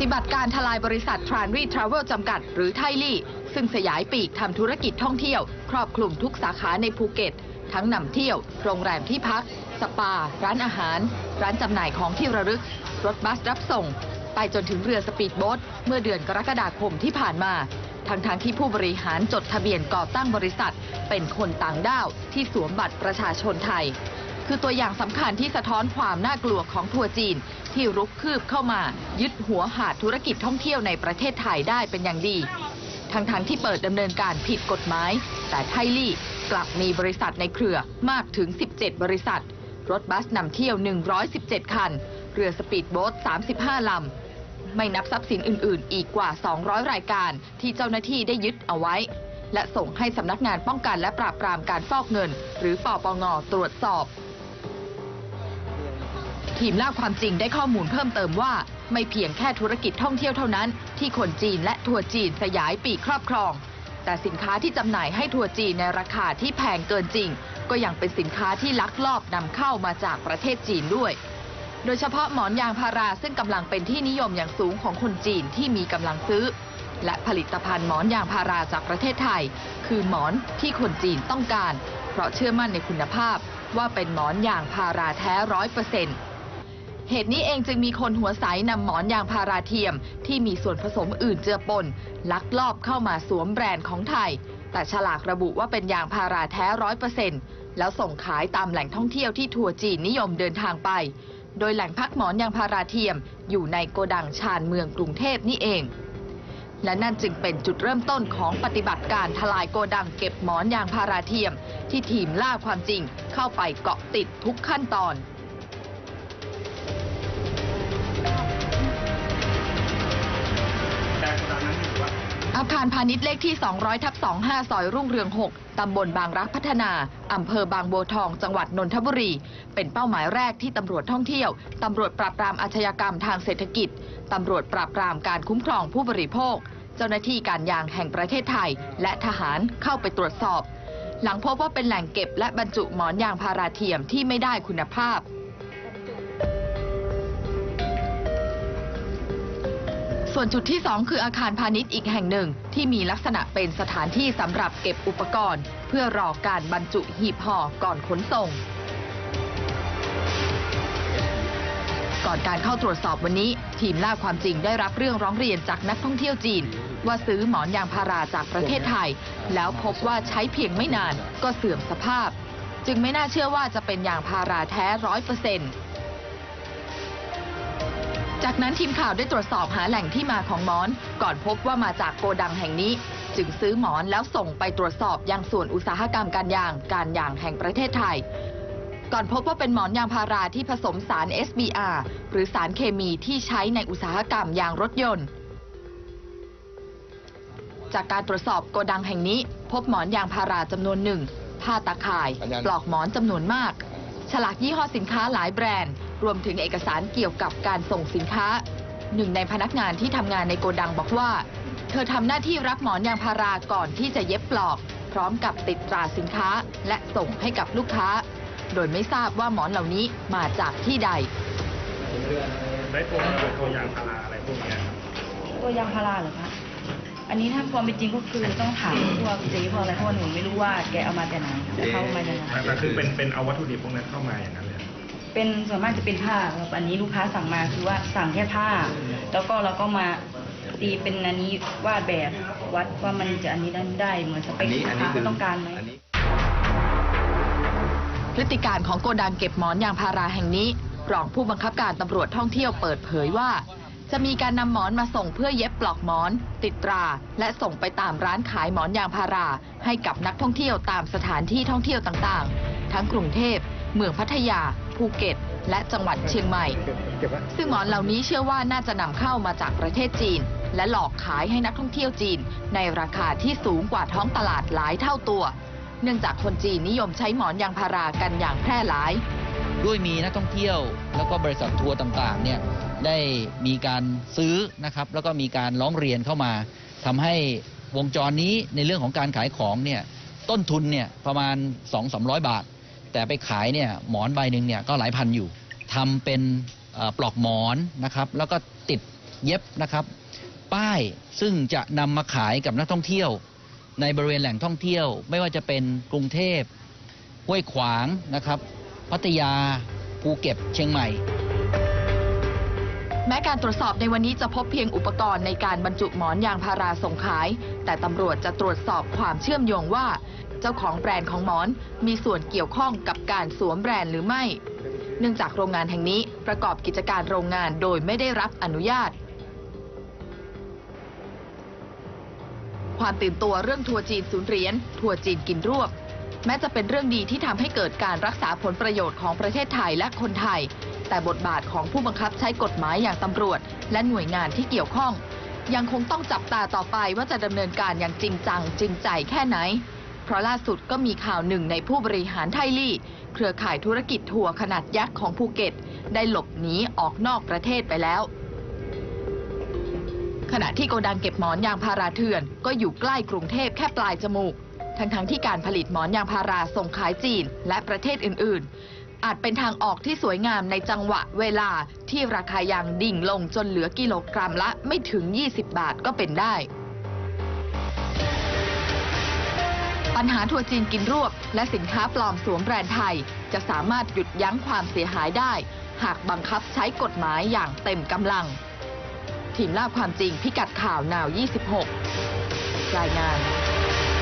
ฏิบัติการทลายบริษัททรานรีทราเวลจำกัด หรือไทลี่ ซึ่งสยายปีกทำธุรกิจท่องเที่ยว ครอบคลุมทุกสาขาในภูเก็ต ทั้งนำเที่ยว โรงแรมที่พัก สปา ร้านอาหาร ร้านจำหน่ายของที่ระลึก รถบัสรับส่ง ไปจนถึงเรือสปีดโบ๊ทเมื่อเดือนกรกฎาคมที่ผ่านมา ทั้งๆทที่ผู้บริหารจดทะเบียนก่อตั้งบริษัท เป็นคนต่างด้าวที่สวมบัตรประชาชนไทย คือตัวอย่างสำคัญที่สะท้อนความน่ากลัวของทัวร์จีน ที่รุกคืบเข้ามายึดหัวหาดธุรกิจท่องเที่ยวในประเทศไทยได้เป็นอย่างดี ทั้งๆที่เปิดดำเนินการผิดกฎหมาย แต่ไทลี่กลับมีบริษัทในเครือมากถึง 17 บริษัท รถบัสนำเที่ยว 117 คัน เรือสปีดโบ๊ท 35 ลำ ไม่นับทรัพย์สินอื่น ๆ อีกกว่า 200 รายการที่เจ้าหน้าที่ได้ยึดเอาไว้ และส่งให้สำนักงานป้องกันและปราบปรามการฟอกเงิน หรือปปงตรวจสอบ ทีมล่าความจริงได้ข้อมูลเพิ่มเติมว่า ไม่เพียงแค่ธุรกิจท่องเที่ยวเท่านั้น ที่คนจีนและทัวร์จีนสยายปีกครอบครอง แต่สินค้าที่จำหน่ายให้ทัวร์จีนในราคาที่แพงเกินจริง ก็ยังเป็นสินค้าที่ลักลอบนำเข้ามาจากประเทศจีนด้วย โดยเฉพาะหมอนยางพาราซึ่งกำลังเป็นที่นิยมอย่างสูงของคนจีนที่มีกำลังซื้อ และผลิตภัณฑ์หมอนยางพาราจากประเทศไทย คือหมอนที่คนจีนต้องการ เพราะเชื่อมั่นในคุณภาพว่าเป็นหมอนยางพาราแท้ร้อยเปอร์เซ็นต์ เหตุนี้เองจึงมีคนหัวใสนำหมอนยางพาราเทียม ที่มีส่วนผสมอื่นเจือปน ลักลอบเข้ามาสวมแบรนด์ของไทย แต่ฉลากระบุว่าเป็นยางพาราแท้ร้อยเปอร์เซ็นต์แล้วส่งขายตามแหล่งท่องเที่ยวที่ทัวร์จีนนิยมเดินทางไป โดยแหล่งพักหมอนยางพาราเทียม อยู่ในโกดังชานเมืองกรุงเทพนี่เอง และนั่นจึงเป็นจุดเริ่มต้นของปฏิบัติการทลายโกดังเก็บหมอนยางพาราเทียม ที่ทีมล่าความจริงเข้าไปเกาะติดทุกขั้นตอนารพาณิชย์เลขที่ 200ทับ25 ซอยรุ่งเรือง 6 ตำบลบางรักพัฒนา อำเภอบางบัวทอง จังหวัดนนทบุรี เป็นเป้าหมายแรกที่ตำรวจท่องเที่ยว ตำรวจปราบปรามอาชญากรรมทางเศรษฐกิจ ตำรวจปราบปรามการคุ้มครองผู้บริโภค เจ้าหน้าที่การยางแห่งประเทศไทย และทหารเข้าไปตรวจสอบ หลังพบว่าเป็นแหล่งเก็บและบรรจุหมอนยางพาราเทียมที่ไม่ได้คุณภาพ ส่วนจุดที่ 2 คืออาคารพาณิชย์อีกแห่งหนึ่ง ที่มีลักษณะเป็นสถานที่สำหรับเก็บอุปกรณ์ เพื่อรอการบรรจุหีบห่อก่อนขนส่ง ก่อนการเข้าตรวจสอบวันนี้ ทีมล่าความจริงได้รับเรื่องร้องเรียนจากนักท่องเที่ยวจีน ว่าซื้อหมอนยางพาราจากประเทศไทย แล้วพบว่าใช้เพียงไม่นานก็เสื่อมสภาพ จึงไม่น่าเชื่อว่าจะเป็นยางพาราแท้ร้อยเปอร์เซ็นต์ จากนั้นทีมข่าวได้ตรวจสอบหาแหล่งที่มาของหมอน ก่อนพบว่ามาจากโกดังแห่งนี้ จึงซื้อหมอนแล้วส่งไปตรวจสอบยังส่วนอุตสาหกรรมการยางการยางแห่งประเทศไทย ก่อนพบว่าเป็นหมอนยางพาราที่ผสมสาร SBR หรือสารเคมีที่ใช้ในอุตสาหกรรมยางรถยนต์ จากการตรวจสอบโกดังแห่งนี้ พบหมอนยางพาราจำนวนหนึ่งผ้าตาข่าย ปลอกหมอนจำนวนมาก ฉลากยี่ห้อสินค้าหลายแบรนด์ รวมถึงเอกสารเกี่ยวกับการส่งสินค้า หนึ่งในพนักงานที่ทำงานในโกดังบอกว่า เธอทำหน้าที่รับหมอนยางพาราก่อนที่จะเย็บปลอก พร้อมกับติดตราสินค้า และส่งให้กับลูกค้า โดยไม่ทราบว่าหมอนเหล่านี้มาจากที่ใดได้ตัวตัวยางพาราอะไรพวกเนี้ยตัวยางพาราเหรอคะอันนี้ถ้าความเป็นจริงก็คือต้องถามพวกเจ๊พวกอะไรเพราะว่าหนูไม่รู้ว่าแกเอามาแต่ไหนและเข้ามายังไงแต่คือเป็นเป็นเอาวัตถุดิบพวกนั้นเข้ามาอย่างนั้นเลย เป็นส่วนมากจะเป็นผ้าครับอันนี้ลูกค้าสั่งมาคือว่าสั่งแค่ผ้า แล้วก็เราก็มาตีเป็นอันนี้วาดแบบวัดว่ามันจะอันนี้ได้ไม่ได้เหมือนสเปคที่ลูกค้าต้องการไหม พฤติการของโกดังเก็บหมอนยางพาราแห่งนี้รองผู้บังคับการตำรวจท่องเที่ยวเปิดเผยว่า จะมีการนำหมอนมาส่งเพื่อเย็บปลอกหมอน ติดตรา และส่งไปตามร้านขายหมอนยางพารา ให้กับนักท่องเที่ยวตามสถานที่ท่องเที่ยวต่างๆ ทั้งกรุงเทพ เมืองพัทยา ภูเก็ต และจังหวัดเชียงใหม่ ซึ่งหมอนเหล่านี้เชื่อว่าน่าจะนำเข้ามาจากประเทศจีน และหลอกขายให้นักท่องเที่ยวจีน ในราคาที่สูงกว่าท้องตลาดหลายเท่าตัว เนื่องจากคนจีนนิยมใช้หมอนยางพารากันอย่างแพร่หลาย ด้วยมีนักท่องเที่ยว แล้วก็บริษัททัวร์ต่างๆเนี่ยได้มีการซื้อนะครับแล้วก็มีการร้องเรียนเข้ามาทำให้วงจรนี้ในเรื่องของการขายของเนี่ยต้นทุนเนี่ยประมาณ 2-300 บาท แต่ไปขายเนี่ยหมอนใบหนึ่งเนี่ยก็หลายพันอยู่ทำเป็นปลอกหมอนนะครับแล้วก็ติดเย็บนะครับ ป้ายซึ่งจะนำมาขายกับนักท่องเที่ยว ในบริเวณแหล่งท่องเที่ยว ไม่ว่าจะเป็นกรุงเทพห้วยขวางนะครับ พัทยาภูเก็ตเชียงใหม่แม้การตรวจสอบในวันนี้จะพบเพียงอุปกรณ์ในการบรรจุหมอนยางพาราส่งขาย แต่ตำรวจจะตรวจสอบความเชื่อมโยงว่า เจ้าของแบรนด์ของหมอนมีส่วนเกี่ยวข้องกับการสวมแบรนด์หรือไม่ เนื่องจากโรงงานแห่งนี้ประกอบกิจการโรงงานโดยไม่ได้รับอนุญาต ความตื่นตัวเรื่องทัวร์จีนศูนย์เหรียญทัวร์จีนกินรวบ แม้จะเป็นเรื่องดีที่ทำให้เกิดการรักษาผลประโยชน์ของประเทศไทยและคนไทย แต่บทบาทของผู้บังคับใช้กฎหมายอย่างตำรวจ และหน่วยงานที่เกี่ยวข้องยังคงต้องจับตาต่อไปว่าจะดำเนินการอย่างจริงจังจริงใจแค่ไหน เพราะล่าสุดก็มีข่าวหนึ่งในผู้บริหารไทยลี่ เครือข่ายธุรกิจทัวร์ขนาดยักษ์ของภูเก็ต ได้หลบหนีออกนอกประเทศไปแล้ว ขณะที่โกดังเก็บหมอนยางพาราเถื่อน ก็อยู่ใกล้กรุงเทพแค่ปลายจมูก ทั้งๆที่การผลิตหมอนยางพาราส่งขายจีนและประเทศอื่น ๆ อาจเป็นทางออกที่สวยงามในจังหวะเวลาที่ราคายางดิ่งลงจนเหลือกิโลกรัมละไม่ถึง 20 บาทก็เป็นได้ ปัญหาทัวร์จีนกินรวบ และสินค้าปลอมสวมแบรนด์ไทย จะสามารถหยุดยั้งความเสียหายได้ หากบังคับใช้กฎหมายอย่างเต็มกำลัง ทีมล่าความจริงพิกัดข่าว นาว 26 รายงาน